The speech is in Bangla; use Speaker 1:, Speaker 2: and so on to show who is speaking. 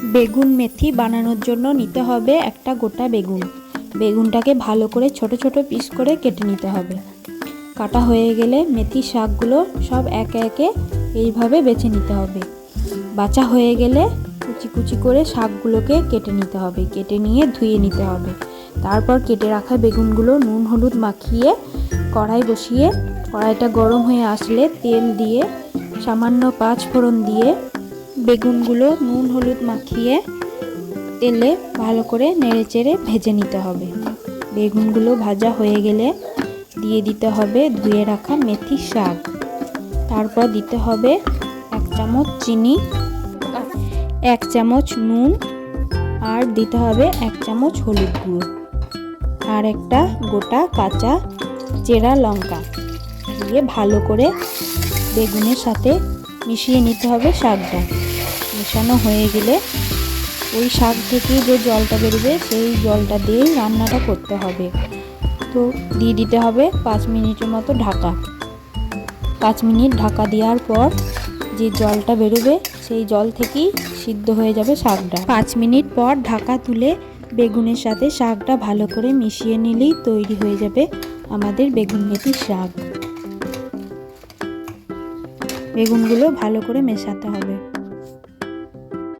Speaker 1: বেগুন মেথি বানানোর জন্য নিতে হবে একটা গোটা বেগুন। বেগুনটাকে ভালো করে ছোট ছোট পিস করে কেটে নিতে হবে। কাটা হয়ে গেলে মেথি শাকগুলো সব একে একে এইভাবে বেছে নিতে হবে। বাছা হয়ে গেলে কুচি কুচি করে শাকগুলোকে কেটে নিতে হবে। কেটে নিয়ে ধুয়ে নিতে হবে। তারপর কেটে রাখা বেগুনগুলো নুন হলুদ মাখিয়ে কড়াই বসিয়ে, কড়াইটা গরম হয়ে আসলে তেল দিয়ে সামান্য পাঁচ ফোড়ন দিয়ে বেগুনগুলো নুন হলুদ মাখিয়ে তেলে ভালো করে নেড়ে চেড়ে ভেজে নিতে হবে। বেগুনগুলো ভাজা হয়ে গেলে দিয়ে দিতে হবে ধুয়ে রাখা মেথি শাক। তারপর দিতে হবে এক চামচ চিনি, এক চামচ নুন আর দিতে হবে এক চামচ হলুদ গুঁড়ো আর একটা গোটা কাঁচা চেরা লঙ্কা দিয়ে ভালো করে বেগুনের সাথে মিশিয়ে নিতে হবে শাকটা। মেশানো হয়ে গেলে ওই শাক থেকে যে জলটা বেরোবে, সেই জলটা দিয়েই রান্নাটা করতে হবে। তো দিয়ে দিতে হবে পাঁচ মিনিটের মতো ঢাকা। পাঁচ মিনিট ঢাকা দেওয়ার পর যে জলটা বেরোবে, সেই জল থেকেই সিদ্ধ হয়ে যাবে শাকটা। পাঁচ মিনিট পর ঢাকা তুলে বেগুনের সাথে শাকটা ভালো করে মিশিয়ে নিলেই তৈরি হয়ে যাবে আমাদের বেগুন মেথির শাক। বেগুনগুলো ভালো করে মেশাতে হবে।